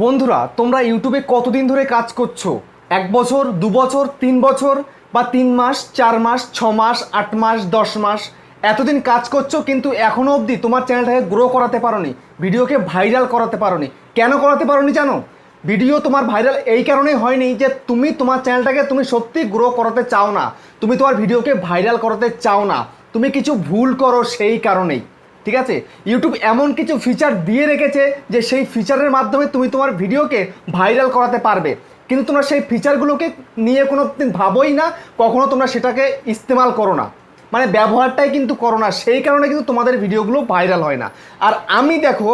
বন্ধুরা, তোমরা ইউটিউবে কতদিন ধরে কাজ করছ? এক বছর, দু বছর, তিন বছর, বা তিন মাস, চার মাস, ছ মাস, আট মাস, দশ মাস? এতদিন কাজ করছ, কিন্তু এখনও অবধি তোমার চ্যানেলটাকে গ্রো করাতে পারোনি, ভিডিওকে ভাইরাল করাতে পারোনি। কেন করাতে পারোনি জানো? ভিডিও তোমার ভাইরাল এই কারণেই হয়নি যে তুমি তোমার চ্যানেলটাকে তুমি সত্যি গ্রো করাতে চাও না, তুমি তোমার ভিডিওকে ভাইরাল করাতে চাও না, তুমি কিছু ভুল করো সেই কারণেই। ঠিক আছে? ইউটিউব এমন কিছু ফিচার দিয়ে রেখেছে যে সেই ফিচারের মাধ্যমে তুমি তোমার ভিডিওকে ভাইরাল করাতে পারবে। কিন্তু তোমরা সেই ফিচারগুলোকে নিয়ে কোনো দিন ভাবোই না, কখনো তোমরা সেটাকে ইস্তেমাল করো না। মানে ব্যবহারটাই কিন্তু করো না, সেই কারণে কিন্তু তোমাদের ভিডিওগুলো ভাইরাল হয় না। আর আমি দেখো,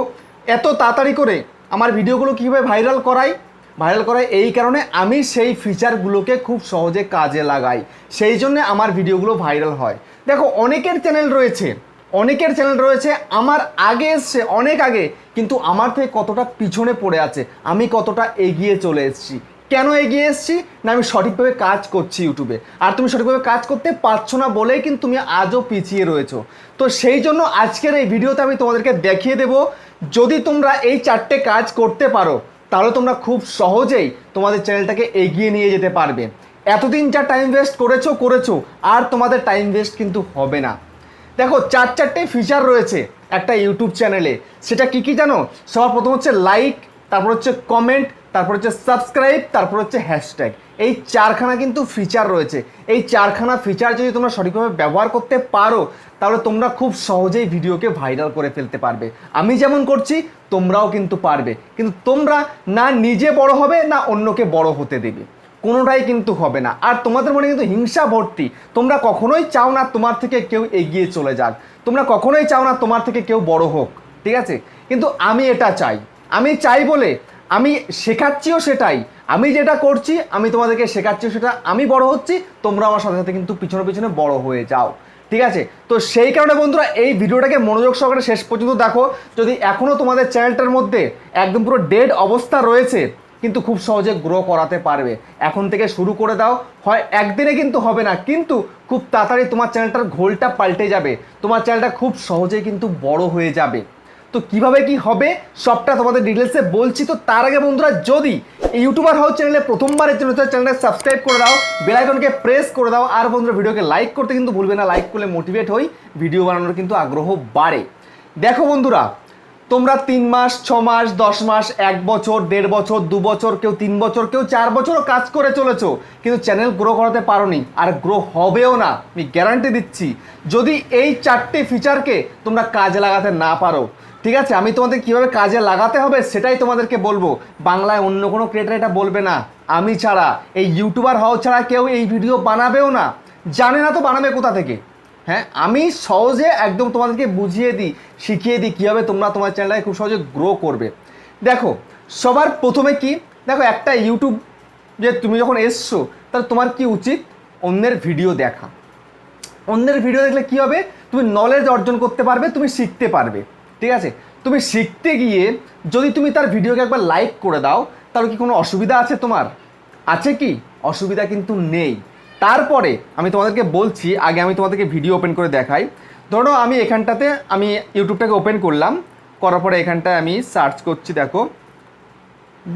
এত তাড়াতাড়ি করে আমার ভিডিওগুলো কীভাবে ভাইরাল করাই? ভাইরাল করাই এই কারণে আমি সেই ফিচারগুলোকে খুব সহজে কাজে লাগাই। সেই জন্য আমার ভিডিওগুলো ভাইরাল হয়। দেখো, অনেকের চ্যানেল রয়েছে। অনেকের চ্যানেল রয়েছে, আমার আগে এসছে, অনেক আগে, কিন্তু আমার থেকে কতটা পিছনে পড়ে আছে, আমি কতটা এগিয়ে চলে এসেছি। কেন এগিয়ে এসেছি? না, আমি সঠিকভাবে কাজ করছি ইউটিউবে। আর তুমি সঠিকভাবে কাজ করতে পারছ না বলেই কিন্তু তুমি আজও পিছিয়ে রয়েছো। তো সেই জন্য আজকের এই ভিডিওতে আমি তোমাদেরকে দেখিয়ে দেব, যদি তোমরা এই চারটে কাজ করতে পারো, তাহলে তোমরা খুব সহজেই তোমাদের চ্যানেলটাকে এগিয়ে নিয়ে যেতে পারবে। এতদিন যা টাইম ওয়েস্ট করেছ করেছ, আর তোমাদের টাইম ওয়েস্ট কিন্তু হবে না। দেখো, চার চারটে ফিচার রয়েছে একটা ইউটিউব চ্যানেলে সেটা কি কি জানো? সবার প্রথম হচ্ছে লাইক তারপর হচ্ছে কমেন্ট তারপর হচ্ছে সাবস্ক্রাইব তারপর হচ্ছে হ্যাশট্যাগ এই চারখানা কিন্তু ফিচার রয়েছে। এই চারখানা ফিচার যদি তোমরা সঠিকভাবে ব্যবহার করতে পারো, তাহলে তোমরা খুব সহজেই ভিডিওকে ভাইরাল করে ফেলতে পারবে। আমি যেমন করছি, তোমরাও কিন্তু পারবে। কিন্তু তোমরা না নিজে বড় হবে, না অন্যকে বড় হতে দেবে। কোনোটাই কিন্তু হবে না। আর তোমাদের মনে কিন্তু হিংসা ভর্তি। তোমরা কখনোই চাও না তোমার থেকে কেউ এগিয়ে চলে যাক। তোমরা কখনোই চাও না তোমার থেকে কেউ বড় হোক, ঠিক আছে? কিন্তু আমি এটা চাই। আমি চাই বলে আমি শেখাচ্ছিও সেটাই। আমি যেটা করছি, আমি তোমাদেরকে শেখাচ্ছিও সেটা। আমি বড় হচ্ছি, তোমরা আমার সাথে সাথে কিন্তু পিছনে পিছনে বড় হয়ে যাও, ঠিক আছে? তো সেই কারণে বন্ধুরা, এই ভিডিওটাকে মনোযোগ সহকারে শেষ পর্যন্ত দেখো। যদি এখনও তোমাদের চ্যানেলটার মধ্যে একদম পুরো ডেড অবস্থা রয়েছে কিন্তু খুব সহজে গ্রো করাতে পারবে। এখন থেকে শুরু করে দাও, হয় একদিনে কিন্তু হবে না, কিন্তু খুব তাড়াতাড়ি তোমার চ্যানেলটার ঘোলটা পাল্টে যাবে। তোমার চ্যানেলটা খুব সহজেই কিন্তু বড় হয়ে যাবে। তো কীভাবে কি হবে, সবটা তোমাদের ডিটেলসে বলছি। তো তার আগে বন্ধুরা, যদি ইউটিউবার হাউস চ্যানেলে প্রথমবারের জন্য চ্যানেলটা সাবস্ক্রাইব করে দাও বেল আইকনকে প্রেস করে দাও। আর বন্ধুরা, ভিডিওকে লাইক করতে কিন্তু ভুলবে না লাইক করলে মোটিভেট হই ভিডিও বানানোর কিন্তু আগ্রহ বাড়ে। দেখো বন্ধুরা তোমরা তিন মাস, ছ মাস, দশ মাস, এক বছর, দেড় বছর, দু বছর, কেউ তিন বছর, কেউ চার বছরও কাজ করে চলেছো, কিন্তু চ্যানেল গ্রো করাতে পারোনি, আর গ্রো হবেও না, আমি গ্যারান্টি দিচ্ছি। যদি এই চারটে ফিচারকে তোমরা কাজে লাগাতে না পারো, ঠিক আছে? আমি তোমাদের কীভাবে কাজে লাগাতে হবে সেটাই তোমাদেরকে বলব। বাংলায় অন্য কোনো ক্রিয়েটার এটা বলবে না। আমি ছাড়া, এই ইউটিউবার হওয়া ছাড়া কেউ এই ভিডিও বানাবেও না। জানে না তো বানাবে কোথা থেকে। হ্যাঁ আমি সহজে একদম তোমাদেরকে বুঝিয়ে দিই, শিখিয়ে দিই কীভাবে তোমরা তোমার চ্যানেলটাকে খুব সহজে গ্রো করবে। দেখো, সবার প্রথমে কি, দেখো একটা ইউটিউব যে তুমি যখন এসছো, তাহলে তোমার কি উচিত? অন্যের ভিডিও দেখা। অন্যের ভিডিও দেখলে কি হবে? তুমি নলেজ অর্জন করতে পারবে, তুমি শিখতে পারবে। ঠিক আছে? তুমি শিখতে গিয়ে যদি তুমি তার ভিডিওকে একবার লাইক করে দাও, তাহলে কি কোনো অসুবিধা আছে তোমার? আছে কি? অসুবিধা কিন্তু নেই। তারপরে আমি তোমাদেরকে বলছি আগে আমি তোমাদেরকে ভিডিও ওপেন করে দেখাই। ধরো আমি এখানটাতে আমি ইউটিউবটাকে ওপেন করলাম করার পরে এখানটায় আমি সার্চ করছি দেখো।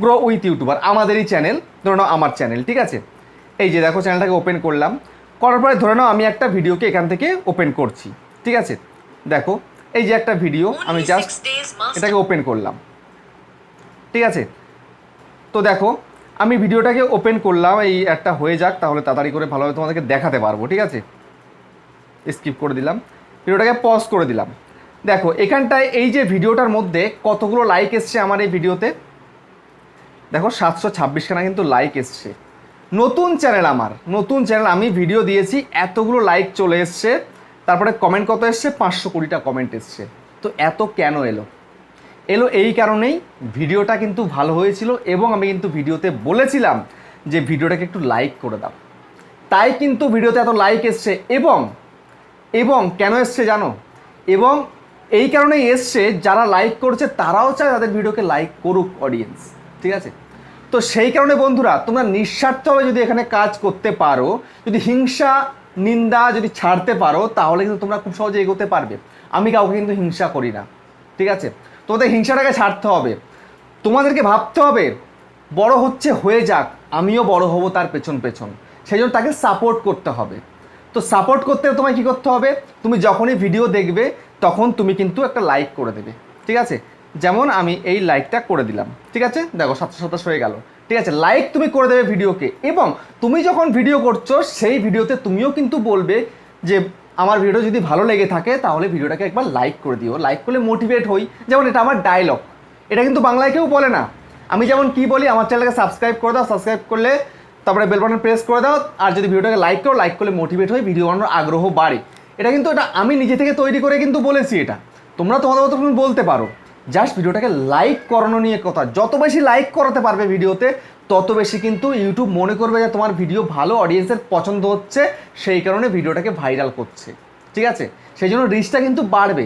গ্রো উইথ ইউটিউবার আমাদেরই চ্যানেল ধরে নাও আমার চ্যানেল ঠিক আছে? এই যে দেখো চ্যানেলটাকে ওপেন করলাম। করার পরে ধরে নাও আমি একটা ভিডিওকে এখান থেকে ওপেন করছি ঠিক আছে? দেখো এই যে একটা ভিডিও আমি জাস্ট এটাকে ওপেন করলাম ঠিক আছে? তো দেখো আমি ভিডিওটাকে ওপেন করলাম, এই একটা হয়ে যাক, তাহলে তাড়াতাড়ি করে ভালোভাবে তোমাদেরকে দেখাতে পারব, ঠিক আছে? স্কিপ করে দিলাম, ভিডিওটাকে পজ করে দিলাম। দেখো, এখানটায় এই যে ভিডিওটার মধ্যে কতগুলো লাইক এসছে আমার এই ভিডিওতে? দেখো, সাতশো ছাব্বিশখানা কিন্তু লাইক এসছে। নতুন চ্যানেল আমার, নতুন চ্যানেল আমি ভিডিও দিয়েছি, এতগুলো লাইক চলে এসছে, তারপরে কমেন্ট কত এসছে? পাঁচশো কুড়িটা কমেন্ট এসছে। তো এত কেন এলো? এলো এই কারণেই ভিডিওটা কিন্তু ভালো হয়েছিল এবং আমি কিন্তু ভিডিওতে বলেছিলাম যে ভিডিওটাকে একটু লাইক করে দাও। তাই কিন্তু ভিডিওতে এত লাইক এসছে এবং এবং কেন এসছে জানো? এবং এই কারণেই এসছে যারা লাইক করছে তারাও চায় তাদের ভিডিওকে লাইক করুক অডিয়েন্স ঠিক আছে? তো সেই কারণে বন্ধুরা, তোমরা নিঃস্বার্থভাবে যদি এখানে কাজ করতে পারো, যদি হিংসা, নিন্দা যদি ছাড়তে পারো, তাহলে কিন্তু তোমরা খুব সহজে এগোতে পারবে। আমি কাউকে কিন্তু হিংসা করি না, ঠিক আছে? তোমাদের হিংসাটাকে ছাড়তে হবে। তোমাদেরকে ভাবতে হবে, বড় হচ্ছে, হয়ে যাক, আমিও বড় হব তার পেছন পেছন। সেই জন্য তাকে সাপোর্ট করতে হবে। তো সাপোর্ট করতে তোমায় কী করতে হবে? তুমি যখনই ভিডিও দেখবে, তখন তুমি কিন্তু একটা লাইক করে দেবে। ঠিক আছে? যেমন আমি এই লাইকটা করে দিলাম। ঠিক আছে? দেখো, সাতশো সাতাশ হয়ে গেল। ঠিক আছে? লাইক তুমি করে দেবে ভিডিওকে এবং তুমি যখন ভিডিও করছ, সেই ভিডিওতে তুমিও কিন্তু বলবে যে আমার ভিডিও যদি ভালো লেগে থাকে, তাহলে ভিডিওটাকে একবার লাইক করে দিও। লাইক করলে মোটিভেট হই। যেমন এটা আমার ডায়লগ এটা কিন্তু বাংলায় কেউ বলে না। আমি যেমন কি বলি, আমার চ্যানেলকে সাবস্ক্রাইব করে দাও। সাবস্ক্রাইব করলে তারপরে বেল বাটন প্রেস করে দাও। আর যদি ভিডিওটাকে লাইক করো লাইক করলে মোটিভেট হয়ে ভিডিও বানানোর আগ্রহ বাড়ে। এটা কিন্তু এটা আমি নিজে থেকে তৈরি করে কিন্তু বলেছি এটা। তোমরা তোমাদের মতো তুমি বলতে পারো। জাস্ট ভিডিওটাকে লাইক করানো নিয়ে কথা। যত বেশি লাইক করাতে পারবে ভিডিওতে তত বেশি কিন্তু ইউটিউব মনে করবে যে তোমার ভিডিও ভালো অডিয়েন্সের পছন্দ হচ্ছে, সেই কারণে ভিডিওটাকে ভাইরাল করছে। ঠিক আছে? সেই জন্য রিচটা কিন্তু বাড়বে।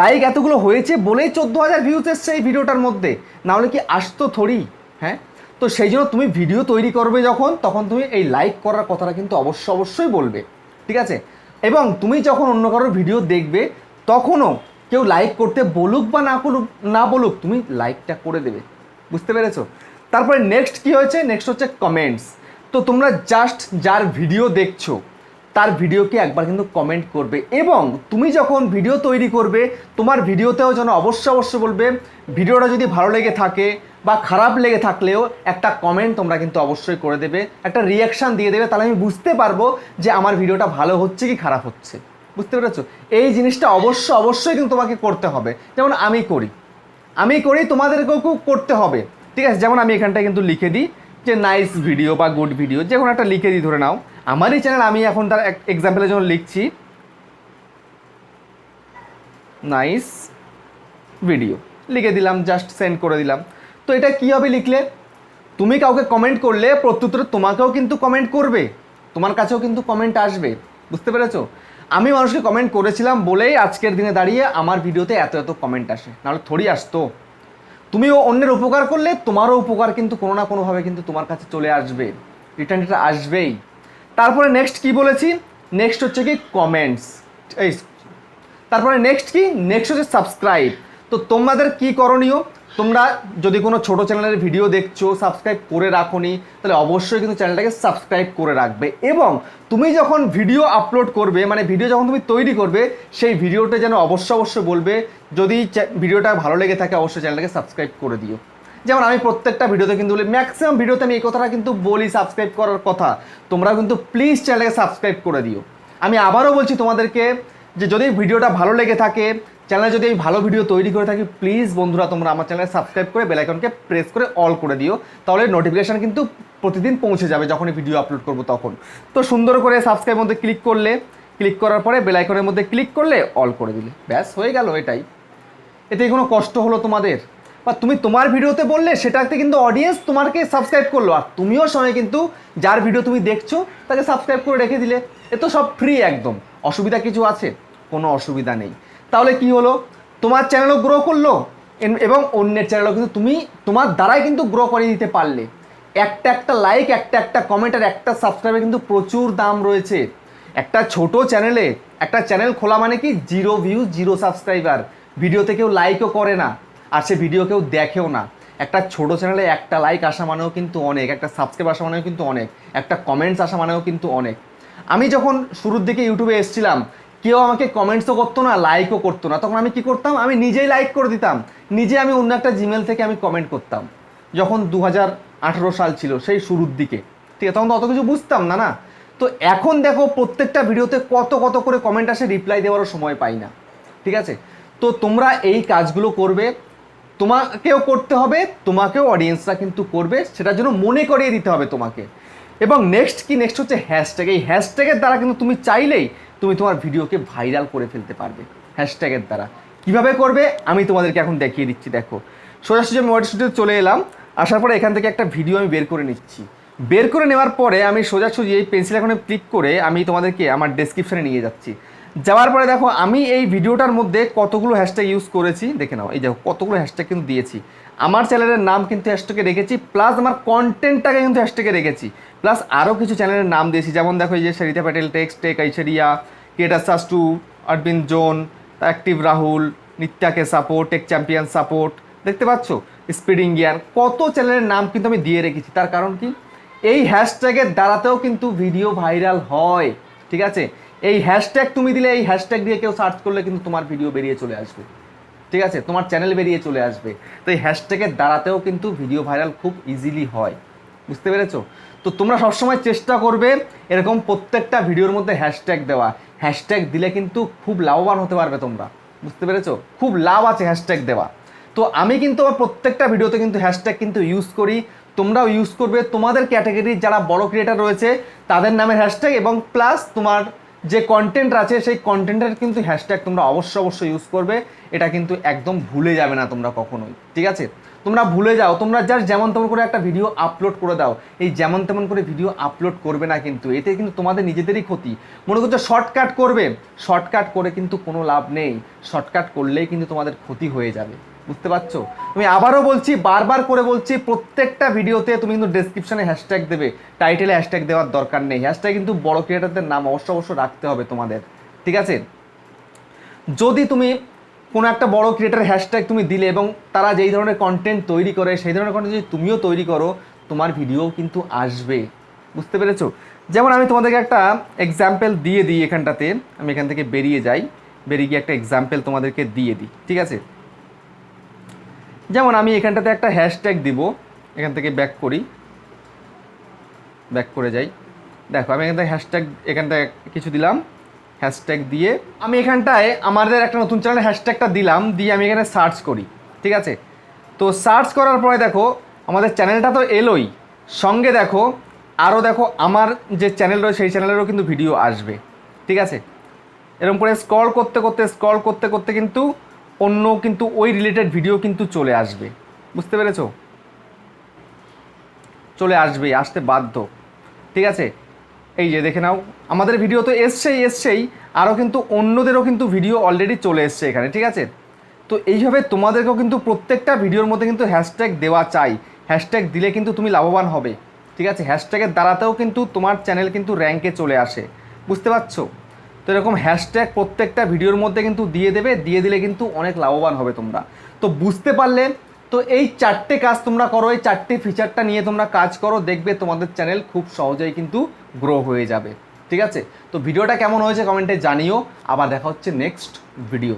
লাইক এতগুলো হয়েছে বলেই চোদ্দ হাজার ভিউজ এসছে এই ভিডিওটার মধ্যে। নাহলে কি আসতো থরি হ্যাঁ? তো সেই জন্য তুমি ভিডিও তৈরি করবে যখন, তখন তুমি এই লাইক করার কথাটা কিন্তু অবশ্য অবশ্যই বলবে। ঠিক আছে? এবং তুমি যখন অন্য কারোর ভিডিও দেখবে, তখনও কেউ লাইক করতে বলুক বা না বলুক না বলুক, তুমি লাইকটা করে দেবে। বুঝতে পেরেছ? তারপরে নেক্সট কি হয়েছে? নেক্সট হচ্ছে কমেন্টস তো তোমরা জাস্ট যার ভিডিও দেখছ, তার ভিডিওকে একবার কিন্তু কমেন্ট করবে এবং তুমি যখন ভিডিও তৈরি করবে, তোমার ভিডিওতেও যেন অবশ্যই অবশ্যই বলবে ভিডিওটা যদি ভালো লেগে থাকে বা খারাপ লেগে থাকলেও একটা কমেন্ট তোমরা কিন্তু অবশ্যই করে দেবে, একটা রিয়াকশান দিয়ে দেবে, তাহলে আমি বুঝতে পারব যে আমার ভিডিওটা ভালো হচ্ছে কি খারাপ হচ্ছে। বুঝতে পেরেছ? এই জিনিসটা অবশ্য অবশ্যই কিন্তু তোমাকে করতে হবে। যেমন আমি করি। আমি করি, তোমাদেরকেও করতে হবে। ঠিক আছে, যেমন আমি এখানটায় কিন্তু লিখে দিই যে নাইস ভিডিও বা গুড ভিডিও যে কোনো একটা লিখে দিই, ধরে নাও। আমারই চ্যানেল আমি এখন তার এক্সাম্পলের জন্য লিখছি নাইস ভিডিও লিখে দিলাম জাস্ট সেন্ড করে দিলাম। তো এটা কী হবে লিখলে? তুমি কাউকে কমেন্ট করলে প্রত্যুত্তরে তোমাকেও কিন্তু কমেন্ট করবে, তোমার কাছেও কিন্তু কমেন্ট আসবে, বুঝতে পেরেছ? আমি মানুষকে কমেন্ট করেছিলাম বলেই আজকের দিনে দাঁড়িয়ে আমার ভিডিওতে এত এত কমেন্ট আসে, নাহলে থোড়ি আসতো। তুমিও অন্যের উপকার করলে তোমারও উপকার কিন্তু কোনো না কোনোভাবে কিন্তু তোমার কাছে চলে আসবে। রিটার্ন এটা আসবেই। তারপরে নেক্সট কি বলেছি? নেক্সট হচ্ছে কি কমেন্টস এই, তারপরে নেক্সট কি? নেক্সট হচ্ছে সাবস্ক্রাইব তো তোমাদের কি করণীয়? তোমরা যদি কোনো ছোট চ্যানেলের ভিডিও দেখছ সাবস্ক্রাইব করে রাখোনি, তাহলে অবশ্যই কিন্তু চ্যানেলটাকে সাবস্ক্রাইব করে রাখবে। এবং তুমি যখন ভিডিও আপলোড করবে মানে ভিডিও যখন তুমি তৈরি করবে, সেই ভিডিওটা যেন অবশ্য অবশ্যই বলবে যদি ভিডিওটা ভালো লেগে থাকে, অবশ্যই চ্যানেলটাকে সাবস্ক্রাইব করে দিও। যেমন আমি প্রত্যেকটা ভিডিওতে কিন্তু বলি ম্যাক্সিমাম ভিডিওতে আমি এই কথাটা কিন্তু বলি সাবস্ক্রাইব করার কথা। তোমরা কিন্তু প্লিজ চ্যানেলকে সাবস্ক্রাইব করে দিও। আমি আবারও বলছি তোমাদেরকে যে যদি ভিডিওটা ভালো লেগে থাকে চ্যানেলে যদি আমি ভালো ভিডিও তৈরি করে থাকি প্লিজ বন্ধুরা, তোমরা আমার চ্যানেলে সাবস্ক্রাইব করে বেলাইকনকে প্রেস করে অল করে দিও। তাহলে নোটিফিকেশান কিন্তু প্রতিদিন পৌঁছে যাবে যখনই ভিডিও আপলোড করব তখন। তো সুন্দর করে সাবস্ক্রাইব মধ্যে ক্লিক করলে ক্লিক করার পরে বেলাইকনের মধ্যে ক্লিক করলে অল করে দিলে। ব্যাস, হয়ে গেল এটাই। এতে কোনো কষ্ট হলো তোমাদের? বা তুমি তোমার ভিডিওতে বললে সেটাতে কিন্তু অডিয়েন্স তোমাকে সাবস্ক্রাইব করল, আর তুমিও সময় কিন্তু যার ভিডিও তুমি দেখছ তাকে সাবস্ক্রাইব করে রেখে দিলে। এ তো সব ফ্রি একদম, অসুবিধা কিছু আছে? কোনো অসুবিধা নেই। তাহলে কি হলো? তোমার চ্যানেলও গ্রো করল এবং অন্যের চ্যানেলও কিন্তু তুমি, তোমার দ্বারাই কিন্তু গ্রো করে দিতে পারলে। একটা একটা লাইক একটা একটা কমেন্ট আর একটা সাবস্ক্রাইবে কিন্তু প্রচুর দাম রয়েছে। একটা ছোট চ্যানেলে একটা চ্যানেল খোলা মানে কি জিরো ভিউ জিরো সাবস্ক্রাইবার ভিডিওতে কেউ লাইকও করে না, আর সে ভিডিও কেউ দেখেও না। একটা ছোট চ্যানেলে একটা লাইক আসা মানেও কিন্তু অনেক, একটা সাবস্ক্রাইব আসা মানেও কিন্তু অনেক, একটা কমেন্টস আসা মানেও কিন্তু অনেক। আমি যখন শুরুর দিকে ইউটিউবে এসেছিলাম, কেউ আমাকে কমেন্টসও করতো না লাইকও করতো না। তখন আমি কি করতাম? আমি নিজেই লাইক করে দিতাম। নিজে আমি অন্য একটা জিমেল থেকে আমি কমেন্ট করতাম। যখন দু হাজার আঠেরো সাল ছিল, সেই শুরুর দিকে। ঠিক আছে, তখন তো অত কিছু বুঝতাম না না? তো এখন দেখো, প্রত্যেকটা ভিডিওতে কত কত করে কমেন্ট আসে রিপ্লাই দেওয়ারও সময় পাই না। ঠিক আছে? তো তোমরা এই কাজগুলো করবে। তোমাকেও করতে হবে, তোমাকেও অডিয়েন্সরা কিন্তু করবে সেটার জন্য মনে করিয়ে দিতে হবে তোমাকে। এবং নেক্সট কি নেক্সট হচ্ছে হ্যাশট্যাগ এই হ্যাশট্যাগের দ্বারা কিন্তু তুমি চাইলেই তুমি তোমার ভিডিওকে ভাইরাল করে ফেলতে পারবে। হ্যাশট্যাগের দ্বারা। কীভাবে করবে? আমি তোমাদেরকে এখন দেখিয়ে দিচ্ছি, দেখো। সোজাসুজি আমি ওয়ার্ড স্টুডিওতে চলে এলাম। আসার পরে এখান থেকে একটা ভিডিও আমি বের করে নিচ্ছি। বের করে নেওয়ার পরে আমি সোজাসুজি এই পেন্সিল এখানে ক্লিক করে আমি তোমাদেরকে আমার ডেসক্রিপশনে নিয়ে যাচ্ছি। যাওয়ার পরে দেখো, আমি এই ভিডিওটার মধ্যে কতগুলো হ্যাশট্যাগ ইউজ করেছি, দেখে নাও। এই দেখো, কতগুলো হ্যাশট্যাগ কিন্তু দিয়েছি। আমার চ্যানেলের নাম কিন্তু হ্যাশট্যাগে রেখেছি প্লাস আমার কন্টেন্টটাকে কিন্তু হ্যাশট্যাগে রেখেছি। প্লাস আরও কিছু চ্যানেলের নাম দিয়েছি, যেমন দেখো এই যে সরিতা প্যাটেল টেক্স টেক ঐশ্বরিয়া কেটার সাস্টু অরবিন্দ জোন অ্যাক্টিভ রাহুল নিত্যাকে সাপোর্ট টেক চ্যাম্পিয়ন সাপোর্ট দেখতে পাচ্ছ? স্পিডিং গিয়ার কত চ্যানেলের নাম কিন্তু আমি দিয়ে রেখেছি। তার কারণ কি? এই হ্যাশট্যাগের দ্বারাতেও কিন্তু ভিডিও ভাইরাল হয়, ঠিক আছে? এই হ্যাশট্যাগ তুমি দিলে, এই হ্যাশট্যাগ দিয়ে কেউ সার্চ করলে কিন্তু তোমার ভিডিও বেরিয়ে চলে আসবে। ঠিক আছে? তোমার চ্যানেল বেরিয়ে চলে আসবে। তো এই হ্যাশট্যাগের দ্বারাতেও কিন্তু ভিডিও ভাইরাল খুব ইজিলি হয়। বুঝতে পেরেছ? তো তোমরা সবসময় চেষ্টা করবে এরকম প্রত্যেকটা ভিডিওর মধ্যে হ্যাশট্যাগ দেওয়া। হ্যাশট্যাগ দিলে কিন্তু খুব লাভবান হতে পারবে তোমরা। বুঝতে পেরেছ? খুব লাভ আছে হ্যাশট্যাগ দেওয়া। তো আমি কিন্তু আমার প্রত্যেকটা ভিডিওতে কিন্তু হ্যাশট্যাগ কিন্তু ইউজ করি। তোমরাও ইউজ করবে। তোমাদের ক্যাটাগরির যারা বড় ক্রিয়েটার রয়েছে, তাদের নামে হ্যাশট্যাগ এবং প্লাস তোমার যে কন্টেন্ট আছে, সেই কন্টেন্টের কিন্তু হ্যাশট্যাগ তোমরা অবশ্যই অবশ্যই ইউজ করবে। এটা কিন্তু একদম ভুলে যাবে না তোমরা কখনোই, ঠিক আছে? তোমরা ভুলে যাও, তোমরা জাস্ট যেমন তেমন করে একটা ভিডিও আপলোড করে দাও। এই যেমন তেমন করে ভিডিও আপলোড করবে না কিন্তু, এতে কিন্তু তোমাদের নিজেদেরই ক্ষতি। মনে করছ শর্টকাট করবে শর্টকাট করে কিন্তু কোনো লাভ নেই। শর্টকাট করলেই কিন্তু তোমাদের ক্ষতি হয়ে যাবে। বুঝতে পারছ? তুমি আবারও বলছি, বারবার করে বলছি, প্রত্যেকটা ভিডিওতে তুমি কিন্তু ডেসক্রিপশনে হ্যাশট্যাগ দেবে টাইটেলে হ্যাশট্যাগ দেওয়ার দরকার নেই। হ্যাশট্যাগ কিন্তু বড় ক্রিয়েটারদের নাম অবশ্য অবশ্য রাখতে হবে তোমাদের, ঠিক আছে? যদি তুমি কোনো একটা বড় ক্রিয়েটার হ্যাশট্যাগ তুমি দিলে এবং তারা যেই ধরনের কন্টেন্ট তৈরি করে, সেই ধরনের কন্টেন্ট যদি তুমিও তৈরি করো, তোমার ভিডিও কিন্তু আসবে। বুঝতে পেরেছ? যেমন আমি তোমাদেরকে একটা এক্সাম্পল দিয়ে দিই এখানটাতে, আমি এখান থেকে বেরিয়ে যাই, বেরিয়ে গিয়ে একটা এক্সাম্পল তোমাদেরকে দিয়ে দিই, ঠিক আছে? যেমন আমি এখানটাতে একটা হ্যাশট্যাগ দিব, এখান থেকে ব্যাক করি। ব্যাক করে যাই। দেখো, আমি এখান থেকে হ্যাশট্যাগ এখানটায় কিছু দিলাম। হ্যাশট্যাগ দিয়ে আমি এখানটায় আমাদের একটা নতুন চ্যানেলের হ্যাশট্যাগটা দিলাম, দিয়ে আমি এখানে সার্চ করি, ঠিক আছে? তো সার্চ করার পরে দেখো, আমাদের চ্যানেলটা তো এলোই। সঙ্গে দেখো আরও দেখো, আমার যে চ্যানেল রয়েছে, সেই চ্যানেলেরও কিন্তু ভিডিও আসবে, ঠিক আছে? এরকম করে স্ক্রল করতে করতে স্ক্রল করতে করতে কিন্তু অন্য কিন্তু ওই রিলেটেড ভিডিও কিন্তু চলে আসবে। বুঝতে পেরেছ? চলে আসবে আসতে বাধ্য। ঠিক আছে? এই যে দেখে নাও, আমাদের ভিডিও তো এসছেই এসছেই। আরও কিন্তু অন্যদেরও কিন্তু ভিডিও অলরেডি চলে এসছে এখানে, ঠিক আছে? তো এইভাবে তোমাদেরকেও কিন্তু প্রত্যেকটা ভিডিওর মধ্যে কিন্তু হ্যাশট্যাগ দেওয়া চাই। হ্যাশট্যাগ দিলে কিন্তু তুমি লাভবান হবে। ঠিক আছে? হ্যাশট্যাগের দ্বারাতেও কিন্তু তোমার চ্যানেল কিন্তু র্যাঙ্কে চলে আসে। বুঝতে পারছ? তো এরকম হ্যাশট্যাগ প্রত্যেকটা ভিডিওর মধ্যে কিন্তু দিয়ে দেবে, দিয়ে দিলে কিন্তু অনেক লাভবান হবে তোমরা। তো বুঝতে পারলে, তো এই চারটে কাজ তোমরা করো, এই চারটে ফিচারটা নিয়ে তোমরা কাজ করো, দেখবে তোমাদের চ্যানেল খুব সহজেই কিন্তু গ্রো হয়ে যাবে। ঠিক আছে? তো ভিডিওটা কেমন হয়েছে কমেন্টে জানিও। আবার দেখা হচ্ছে নেক্সট ভিডিও